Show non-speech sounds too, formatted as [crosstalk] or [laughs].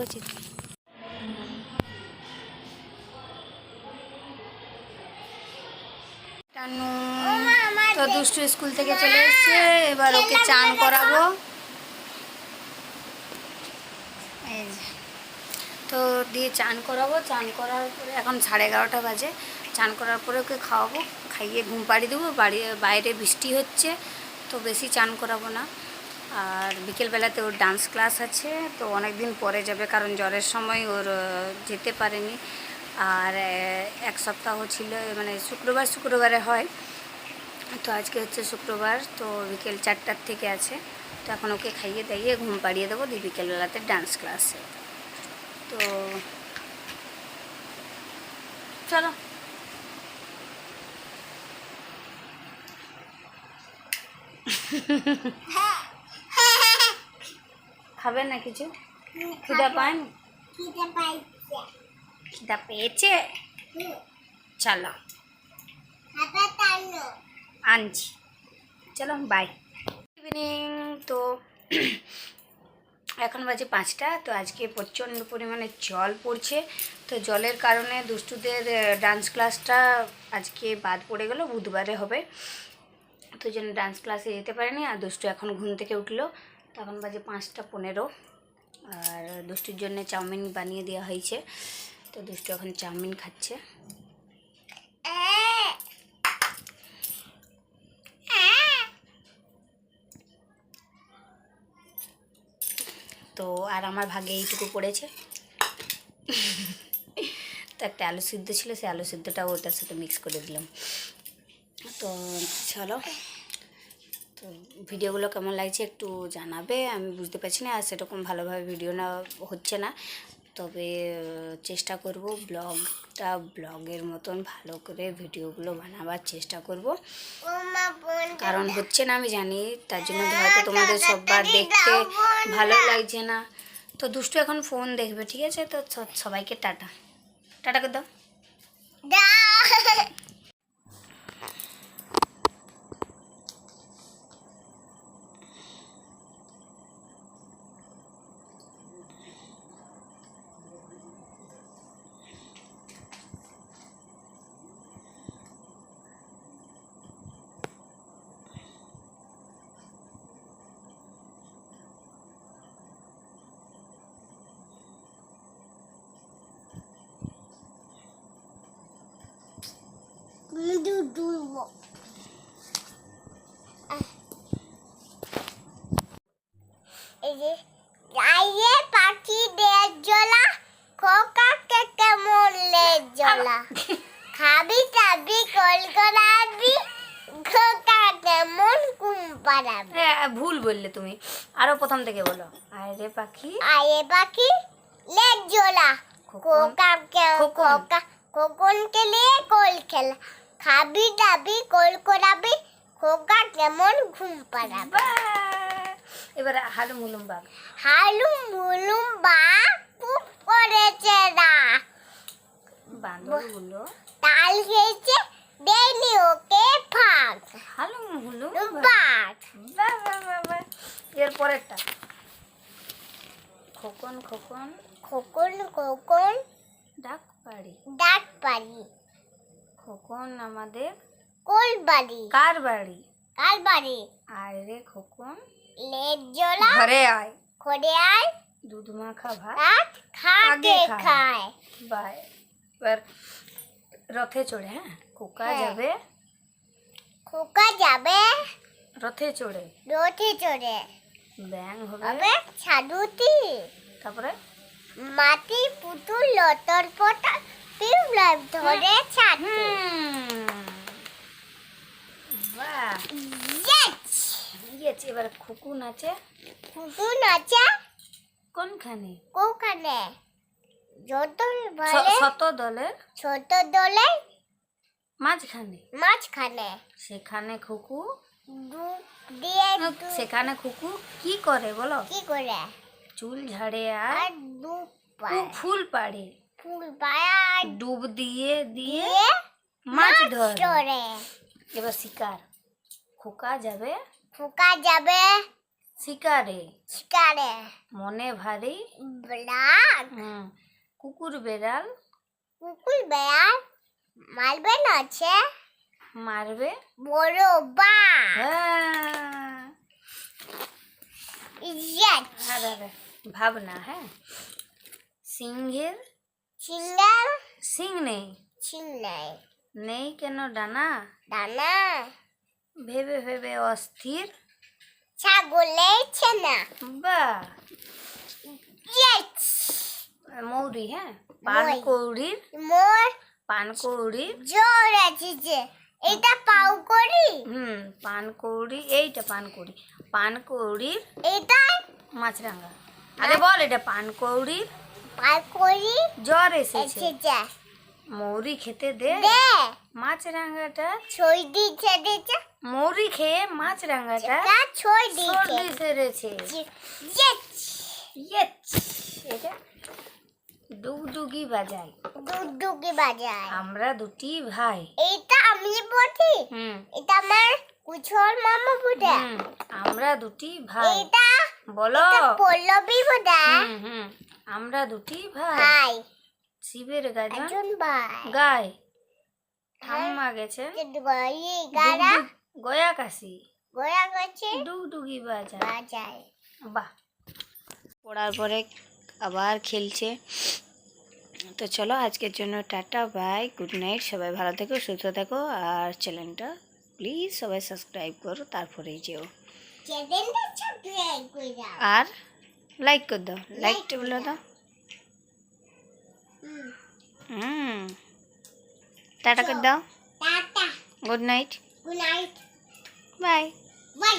করছি তো দুষ্টু স্কুল থেকে চলে এসছে এবার ওকে চান করাবো। তো দিয়ে চান করাবো চান করার পরে এখন সাড়ে এগারোটা বাজে। চান করার পরে ওকে খাওয়াবো খাইয়ে ঘুম পাড়িয়ে দেবো বাড়ি বাইরে বৃষ্টি হচ্ছে তো বেশি চান করাবো না। আর বিকেলবেলাতে ওর ডান্স ক্লাস আছে, তো অনেক দিন পরে যাবে কারণ জ্বরের সময় ওর যেতে পারেনি। আর এক সপ্তাহ ছিল মানে শুক্রবার শুক্রবারে হয়। তো আজকে হচ্ছে শুক্রবার, তো বিকেল চারটার থেকে আছে। তো এখন ওকে খাইয়ে দাইয়ে ঘুম পাড়িয়ে দেবো দিয়ে বিকেলবেলাতে ডান্স ক্লাসে তো চলো। [laughs] খাবে না কিছু? খিদা পান খিদা পেয়েছে? চলো। আনছি। চলো বাই ইভিনিং তো [clears throat] এখন বাজে পাঁচটা। তো আজকে প্রচণ্ড পরিমাণে জল পড়ছে। তো জলের কারণে দুষ্টুদের ডান্স ক্লাসটা আজকে বাদ পড়ে গেল। বুধবারে হবে। তো জন্য ডান্স ক্লাসে যেতে পারেনি। আর দুষ্টু এখন ঘুম থেকে উঠল। এখন বাজে পাঁচটা পনেরো আর দুষ্টুর জন্য চাউমিন বানিয়ে দেওয়া হয়েছে। তো দুষ্টু এখন চাউমিন খাচ্ছে। তো আর আমার ভাগে এইটুকু পড়েছে। তো একটা আলু সিদ্ধ ছিল, সেই আলু সিদ্ধটাও ওটার সাথে মিক্স করে দিলাম। তো চলো। তো ভিডিওগুলো কেমন লাগছে একটু জানাবে। আমি বুঝতে পারছি না, আর সেরকম ভালোভাবে ভিডিও না হচ্ছে না। তবে চেষ্টা করব ব্লগটা, ব্লগের মতন ভালো করে ভিডিওগুলো বানাবার চেষ্টা করব। কারণ হচ্ছে না, আমি জানি, তার জন্য হয়তো তোমাদের সববার দেখতে ভালো লাগছে না। তো দুষ্টু এখন ফোন দেখবে, ঠিক আছে? তো সবাইকে টাটা। টাটা করে দাও এই যে গায়ে পাখি দের জলা খোকা কে কেমন লে জলা খাবি খাবি কল করাবি খোকা কেমন কুম হ্যাঁ ভুল বললে তুমি। আরও প্রথম থেকে বলো। আয় রে পাখি। আয়ে পাখি লে জলা। খোকা কে খোকন। কে লিয়ে কোল খেলা। খাবি দাবি কোল করাবি খোকা কেমন ঘুম পাড়াবি! এবারে হালু মুলুম বাঘ। হালুম মুলুম বা পুপ করেছে বাঁদরগুলো তাল খেয়েছে দেয়নি ওকে হালু। বাঘ। বাঘ বাহ, বাহ, বাহ। এর পরেরটা। খোকন খোকন। খোকন খোকন। ডাক পাড়ি ডাক পারি খোকন আমাদের কোল বাড়ি। কার বাড়ি? কাল বাড়ি? আয় রে খোকন। লেজ জলা ঘরে আয়। করে আয়। দুধ মাখা ভাত। খায়। খায়। বাই। এবার রথে চড়ে হ্যাঁ? খোকা হ্যাঁ। যাবে। খোকা যাবে? রথে চড়ে। রথে চড়ে। ব্যাং হবে। ছাদুতি। তারপরে? মাটি পুতুল লতর পটর টিউবলাইট ধরে হুম। বাহ। এবার খুকু নাচে পুতুল আছে? কোনখানে? কোখানে? যত ছ- বলে শত দলের। ছোট দলে মাঝখানে। মাঝখানে। সেখানে খুকু? ডুব দিয়ে সেখানে খুকু কি করে বলো? কি করে? চুল ঝাড়ে আর পায়। ফুল পাড়ে। ফুল পায় আর ডুব দিয়ে দিয়ে মাছ ধরে। এবার শিকার। খোকা যাবে? ফুকা যাবে। শিকারে। শিকারে। মনে ভারী। ব্লাক কুকুর বেড়াল। কুকুর বেড়াল। মারবে না আছে মারবে বড় বা হ্যাঁ ইয়েট আরে আরে ভাবনা হ্যাঁ সিংহের সিঙ্গেল সিং নেই চিন্নাই নেই কেন ডানা দানা ভেবে ভেবে অস্থির ছাগলে ছেনা বা ইয়েট মৌরি হ্যাঁ মই। পানকৌড়ির মোর পানকৌড়ির জোর আছে যে এটা পাউ করি হুম পানকৌড়ি এইটা পানকৌড়ি পানকৌড়ির এটা মাছরাঙা। আরে বল এটা পানকৌড়ির পাউ করি জ্বর এসেছে। মৌরি খেতে দে। মাছরাঙাটা ছই দিছে দিছে মৌরি খেয়ে মাছরাঙাটা তা ছই দিছে সর্দি সেরেছে। ইয়েট ইয়েচ! এটা ডুগডুগি বাজায় দুগদুগি বাজায় আমরা দুটি ভাই। এইটা আমি বলি হুম। এটা আমার কুছর মামা বুদা আমরা দুটি ভাই। এইটা বলো। পল্লবী বুদা হুম হুম আমরা দুটি ভাই। ভাই। শিবের গাজন একজন ভাই। গায় ঠাম্মা গেছেন। গই গারা গয়া কাশি। গোয়া গেছে ডুগডুগি বাজায় বাজায় বাহ। পড়ার পরে আবার খেলছে। তো চলো আজকের জন্য টাটা বাই গুড নাইট সবাই ভালো থেকো সুস্থ থেকো আর চ্যানেলটা প্লিজ সবাই সাবস্ক্রাইব করো তারপরেই যেও। আর লাইক করে দাও লাইকটা বলে দাও। হুম হুম। টাটা করে দাও। Tata. Good night. Good night. Bye. Bye.